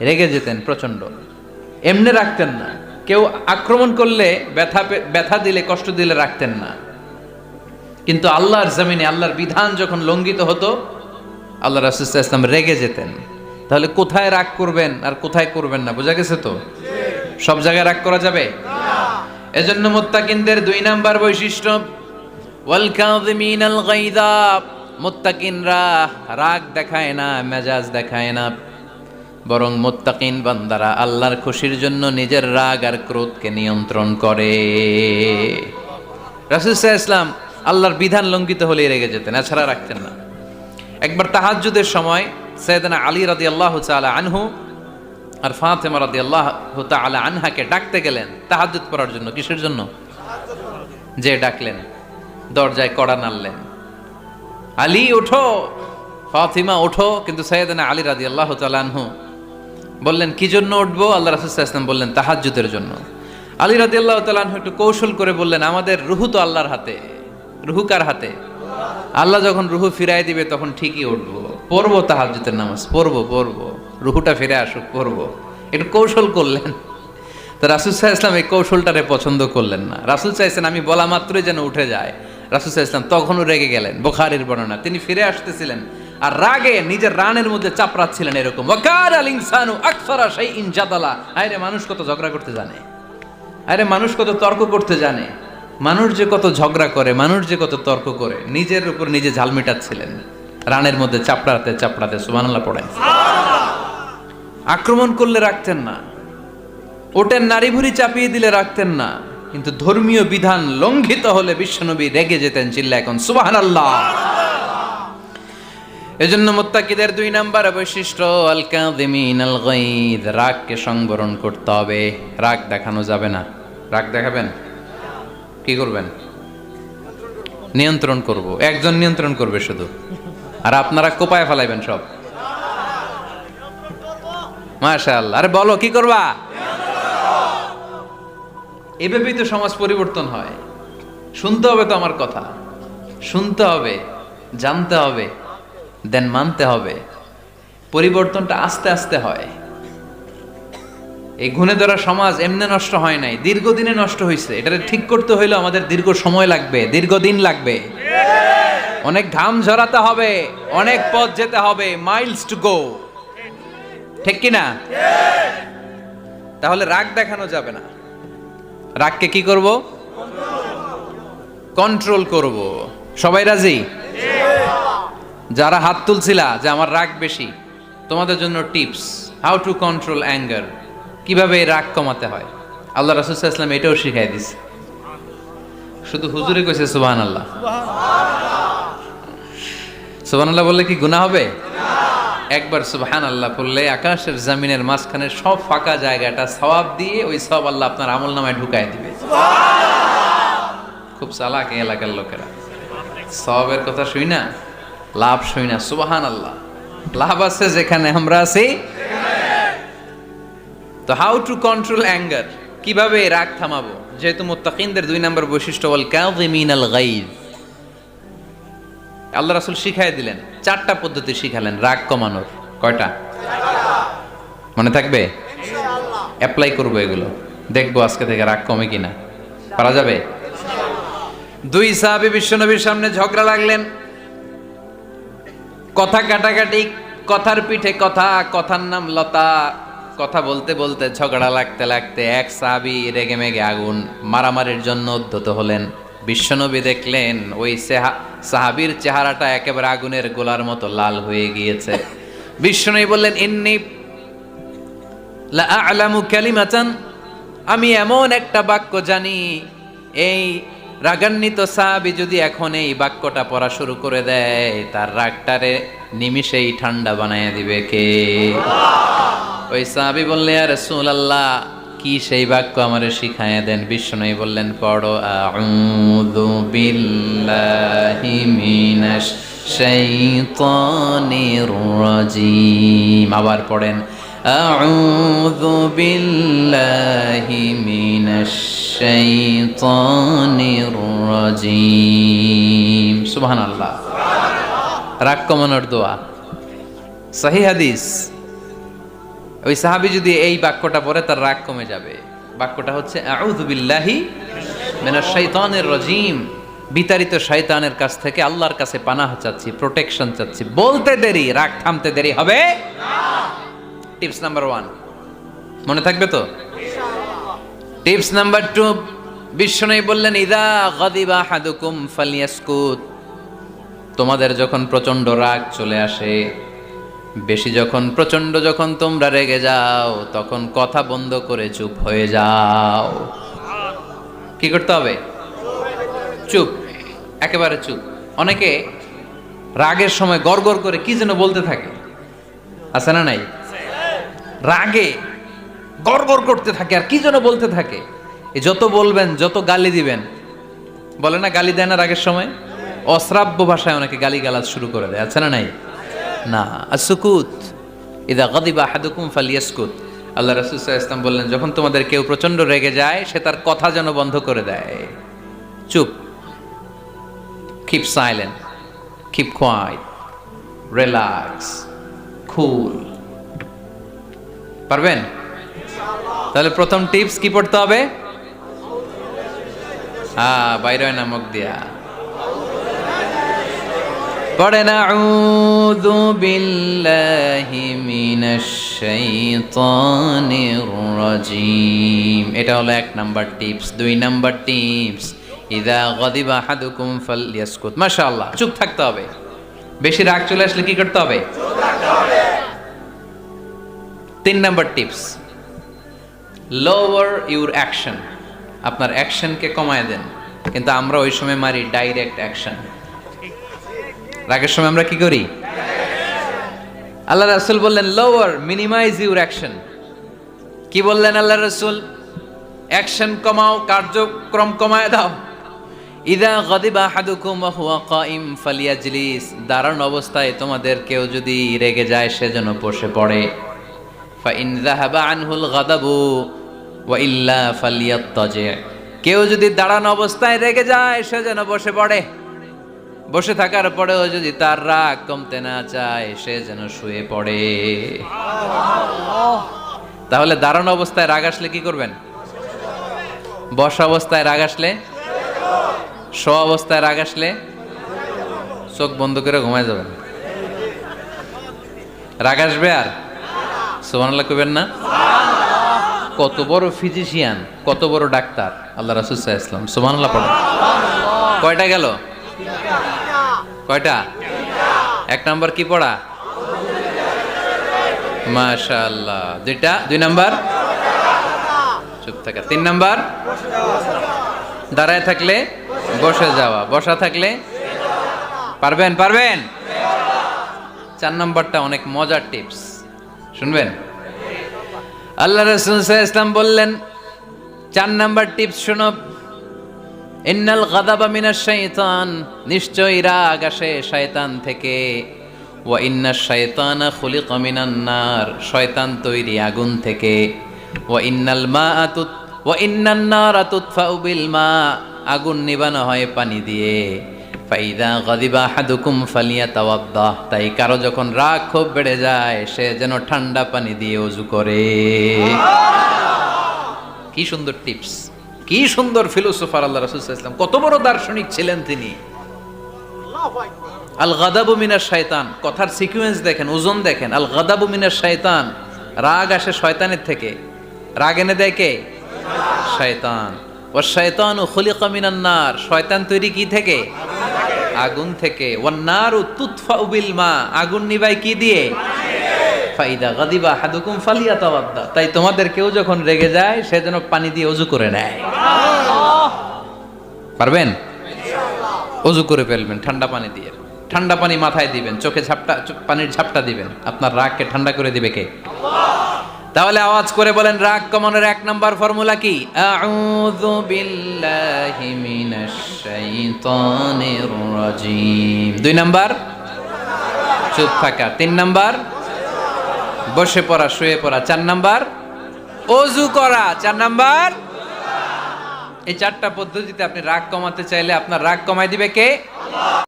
রেগে যেতেন প্রচণ্ড। এমনি রাখতেন না। কেউ আক্রমণ করলে ব্যথা ব্যথা দিলে, কষ্ট দিলে রাখতেন না। কিন্তু আল্লাহর জমিনে, আল্লাহর বিধান যখন লঙ্ঘিত হতো, আল্লাহ রাসুল ইসলাম রেগে যেতেন। তাহলে কোথায় রাগ করবেন আর কোথায় করবেন না, বোঝা গেছে তো? সব জায়গায় রাগ করা যাবে? এজন্য মুত্তাকিনদের দুই নাম্বার বৈশিষ্ট্য, ওয়াল কাযিমিনাল গায়যা মুত্তাকিনরা রাগ দেখায় না, মেজাজ দেখায় না। বরং মুত্তাকিন বান্দারা আল্লাহর খুশির জন্য নিজের রাগ আর ক্রোধকে নিয়ন্ত্রণ করে। আলাইহি ইসলাম আল্লাহর বিধান লঙ্ঘিত হলে রেগে যেতেন, এছাড়া রাখতেন না। একবার তাহাজ্জুদের সময় সৈয়দনা আলী রাদিয়াল্লাহু তাআলা আনহু আর ফাতেমা রাদিয়াল্লাহু তাআলা আনহাকে ডাকতে গেলেন, তাহাজ্জুদ পড়ার জন্য। কিসের জন্য? যে ডাকলেন, দরজায় কড়া নাড়লেন। আলী, ওঠো! ফাতিমা, ওঠো! কিন্তু সৈয়দনা আলী রাদিয়াল্লাহু তাআলা আনহু বললেন, কি জন্য উঠবো? আল্লাহ রাসূল সাল্লাল্লাহু বললেন, তাহাজ্জুদের জন্য। আলী রাদিয়াল্লাহু তাআলা আনহু একটু কৌশল করে বললেন, আমাদের রুহু তো আল্লাহর হাতে। রুহু কার হাতে? আল্লাহ যখন রুহু ফিরাই দিবে, তখন ঠিকই উঠবো। পড়ব তাহাজ্জুদের নামাজ, পড়ব পড়ব। রুহুটা ফিরে আসুক, পড়ব। একটু কৌশল করলেন। তো রাসুল সাহা ইসলাম এই কৌশলটারে পছন্দ করলেন না। রাসুল সাহা ইসলাম আমি বলা মাত্রই যেন উঠে যায়। রাসুল সাহা ইসলাম তখনও রেগে গেলেন। বোখারির বর্ণনা, তিনি ফিরে আসতেছিলেন। আর রাগে নিজের রানের মধ্যে চাপড়াচ্ছিলেন এরকম। ওয়াকার আল ইনসানু আকসারা সেই ইনজাদালা আরে মানুষ কত ঝগড়া করতে জানে? আরে মানুষ কত তর্ক করতে জানে? মানুষ যে কত ঝগড়া করে মানুষ যে কত তর্ক করে নিজের উপর নিজে ঝাল মেটাচ্ছিলেন। রানের মধ্যে চাপড়াতে চাপড়াতে সুবহানাল্লাহ পড়েন। আক্রমণ করলে রাখতেন না। ওটের নারী ভুড়ি চাপিয়ে দিলে রাখতেন না। কিন্তু ধর্মীয় বিধান লঙ্ঘিত হলে বিশ্বনবী রেগে যেতেন চিল্লা এখন সুবাহান আল্লাহ এজন্য মোত্তাকিদের দুই নাম্বার বৈশিষ্ট্য আল কাযিমিন আল গাইদ রাগকে সংবরণ করতে হবে। রাগ দেখানো যাবে না। রাগ দেখাবেন? কি করবেন? নিয়ন্ত্রণ করব। একজন নিয়ন্ত্রণ করবে শুধু। আর আপনারা কোপায় ফেলাইবেন সব। মাশাআল্লাহ। আরে বলো, কি করবা? এভাবেই তো সমাজ পরিবর্তন হয়। শুনতে হবে তো আমার কথা। শুনতে হবে, জানতে হবে। দেন মানতে হবে। পরিবর্তনটা আস্তে আস্তে হয়। এই ঘুণে ধরা সমাজ এমনি নষ্ট হয় নাই, দীর্ঘদিনে নষ্ট হয়েছে এটা ঠিক করতে হইলে আমাদের দীর্ঘ সময় লাগবে, দীর্ঘদিন লাগবে। অনেক ঘাম ঝরাতে হবে, অনেক পথ যেতে হবে মাইলস টু গো ঠিক কি না? তাহলে রাগ দেখানো যাবে না। রাগকে কি করব? কন্ট্রোল করব। সবাই রাজি? যারা হাত তুলছিলা যে আমার রাগ বেশি, তোমাদের জন্য tips how to control anger কীভাবে এই রাগ কমাতে হয়। আল্লাহ রাসুলাম এটাও শিখাই দিছে। শুধু হুজুরে কইছে সুবাহান আল্লাহ সুবাহান আল্লাহ বললে কি গুনাহ হবে? একবার সুবহান আল্লাহ পড়লে আকাশের জামিনের মাঝখানে সব ফাঁকা জায়গাটা সওয়াব দিয়ে ওই সব আল্লাহ আপনার আমল নামায় ঢুকায় দিবে। খুব চালাক এলাকার লোকেরা। সবের কথা শুই না? লাভ শুই না সুবহান আল্লাহ লাভ আছে যেখানে আমরা আছি। তো হাউ টু কন্ট্রোল অ্যাঙ্গার কীভাবে রাগ থামাবো? যেহেতু মুত্তাকিনদের দুই নম্বর বৈশিষ্ট্য বল কাযিমিন আল গাইজ আল্লাহ রাসূল শিখাই দিলেন চারটা পদ্ধতি শিখালেন রাগ কমানোর। কয়টা? মনে থাকবে? অ্যাপ্লাই করব এগুলো। দেখব আজকে থেকে রাগ কমে কিনা। পারা যাবে? দুই সাহাবী বিশ্বনবীর সামনে ঝগড়া লাগলেন। কথা কাটাকাটি, কথার পিঠে কথা, কথার নাম লতা, কথা বলতে বলতে ঝগড়া লাগতে লাগতে এক সাহাবি রেগে মেগে আগুন, মারামারির জন্য উদ্ধত হলেন। বিশ্বনবী দেখলেন, ওই সেহা, সাহাবির চেহারাটা একেবারে আগুনের গোলার মতো লাল হয়ে গিয়েছে। বিশ্বনবী বললেন, ইন্নি আ'লামু কালিমাতান, আমি এমন একটা বাক্য জানি, এই রাগান্বিত সাহাবি যদি এখন এই বাক্যটা পড়া শুরু করে দেয়, তার রাগটারে নিমিষেই ঠান্ডা বানায় দিবে কে? ওই সাহাবি বললে আর রাসূলুল্লাহ, কি সেই বাক্য আমারে শিখাইয়া দেন? বিষ্ণু বললেন, পড়ো আবার পড়েন أعوذ بالله من الشيطان الرجيم سبحان الله রাগ কমানোর দোয়া সহি হাদিস ওই সাহাবি যদি এই বাক্যটা পড়ে তার রাগ কমে যাবে বাক্যটা হচ্ছে আউযু বিল্লাহি মিনাশ শাইতানির রাজিম বিতাড়িত শয়তানের কাছ থেকে আল্লাহর কাছে পানাহ চাচ্ছি প্রোটেকশন চাচ্ছি বলতে দেরি রাগ থামতে দেরি হবে Tips number one. মনে থাকবে তো? টিপস নাম্বার টু, বিশ্বনবী বললেন, ইদা গাদিবা হাদুকুম ফালিয়াসকুত। তোমাদের যখন প্রচণ্ড রাগ চলে আসে, বেশি যখন প্রচণ্ড যখন তোমরা রেগে যাও, তখন কথা বন্ধ করে চুপ হয়ে যাও। কি করতে হবে? চুপ, একেবারে চুপ। অনেকে রাগের সময় গড় করে কি যেন বলতে থাকে। আছে না নাই? রাগে, গড়গড় করতে থাকে আর কি যেন বলতে থাকে। যত বলবেন, যত গালি দিবেন, বলে না গালি দেয় না রাগের সময়? অশ্রাব্য ভাষায় অনেকে গালি গালাজ শুরু করে দেয়, আছে না নাই? না আর সুকুত ইদা গদিবা হাদুকুম ফালিয়াসকুত। আল্লাহ রাসূল ওয়াসাল্লাম বললেন, যখন তোমাদের কেউ প্রচণ্ড রেগে যায়, সে তার কথা যেন বন্ধ করে দেয়। চুপ। Keep silent keep quiet relax cool পারবেন? তাহলে প্রথম টিপস কি পড়তে হবে? হ্যাঁ বাইরে নামক দিয়া। পড়েন আউযু বিল্লাহি মিনাশ শাইতানির রাজিম। এটা হলো এক নাম্বার টিপস। দুই নাম্বার টিপস, ইদা গদিবা আহাদুকুম ফালইয়াসকুত মাশাআল্লাহ, চুপ থাকতে হবে। বেশি রাগ চলে আসলে কি করতে হবে? তিন number tips. Lower your action আপনার অ্যাকশনকে কমায় দেন। কিন্তু আমরা ওই সময় মারি ডাইরেক্ট অ্যাকশন রাগের সময় আমরা কি করি? আল্লাহ রাসুল বললেন লোয়ার মিনিমাইজ ইউর অ্যাকশন কি বললেন আল্লাহ রাসুল? অ্যাকশন কমাও, কার্যক্রম কমায় দাও। ইদা গদিবা হাদুকুম হুয়া কাইম ফালিয়াজলিস। দাঁড়ান অবস্থায় তোমাদের কেউ যদি রেগে যায় সেজন্য বসে পড়ে। ফাইন যাহাবা আনহুল গাদাবু ওয়া ইল্লা ফালিয়াত্তাজি। কেউ যদি দাঁড়ানো অবস্থায় রেগে যায়, সে যেন বসে পড়ে। বসে থাকার পরেও যদি তার রাগ কমতে না চায়, সে যেন শুয়ে পড়ে। তাহলে দাঁড়ানো অবস্থায় রাগ আসলে কি করবেন? বসা অবস্থায় রাগ আসলে? শো অবস্থায় রাগ আসলে? চোখ বন্ধ করে ঘুমায় যাবেন। রাগ আসবে আর? সুবহানাল্লাহ কইবেন না? কত বড় ফিজিশিয়ান কত বড় ডাক্তার, আল্লাহ রাসূল আলাইহি ওয়াসাল্লাম। পড়েন। কয়টা গেল? কয়টা? এক নাম্বার কি পড়া? মাশাআল্লাহ। দুইটা? দুই নাম্বার? চুপ থাকা। তিন নাম্বার? দাঁড়ায় থাকলে বসে যাওয়া। বসা থাকলে? পারবেন? পারবেন? চার নাম্বারটা অনেক মজার টিপস শুনবেন? আল্লাহ রসুল ইসলাম বললেন, চার নাম্বার টিপস শুনো। ইন্নাল গাদাবা মিনাশ শাইতান, নিশ্চয়ই রাগ আসে শয়তান থেকে। ওয়া ইন্না শাইতানা খুলিকা মিনান নার, শয়তান তৈরি আগুন থেকে। ওয়া ইন্নাল মাআতুত ওয়া ইন্নান নারা তুতফাউ বিল মা, আগুন নিবানো হয় পানি দিয়ে। ফাইদা গাদিবা হাদুকুম ফালিয়াতাওয়াদ্দাহ তাই কারও যখন রাগ খুব বেড়ে যায় সে যেন ঠান্ডা পানি দিয়ে ওযু করে। কি সুন্দর টিপস। কি সুন্দর ফিলোসোফার আল্লাহ রাসূল সাল্লাল্লাহু আলাইহি ওয়াসাল্লাম। কত বড় দার্শনিক ছিলেন তিনি। আল গাদাবু মিনাশ শয়তান কথার সিকোয়েন্স দেখেন ওজন দেখেন। আল গাদাবু মিনাশ শয়তান রাগ আসে শয়তানের থেকে। রাগ এনে দেয় কে? শয়তান। ও শয়তানু খুলিকা মিনান নার। শয়তান তৈরি কি থেকে? আগুন থেকে। ওয়ান নারু তুতফাউ বিল মা। আগুন নিবাই কি দিয়ে? ফাইদা গাদিবা হাদুকুম ফালিয়াতাওয়াদ্দা। তাই তোমাদের কেউ যখন রেগে যায়, সে যেন পানি দিয়ে অজু করে নেয়। পারবেন? অজু করে ফেলবেন, ঠান্ডা পানি দিয়ে। ঠান্ডা পানি মাথায় দিবেন, চোখে ঝাপটা পানির ঝাপটা দিবেন। আপনার রাগকে ঠান্ডা করে দিবে কে? তাহলে আওয়াজ করে বলেন, রাগ কমানোর এক নাম্বার ফর্মুলা কি? দুই নাম্বার? চুপ থাকা। তিন নাম্বার? বসে পড়া, শুয়ে পড়া। চার নাম্বার? অজু করা। চার নাম্বার? এই চারটা পদ্ধতিতে আপনি রাগ কমাতে চাইলে আপনার রাগ কমাই দিবে কে?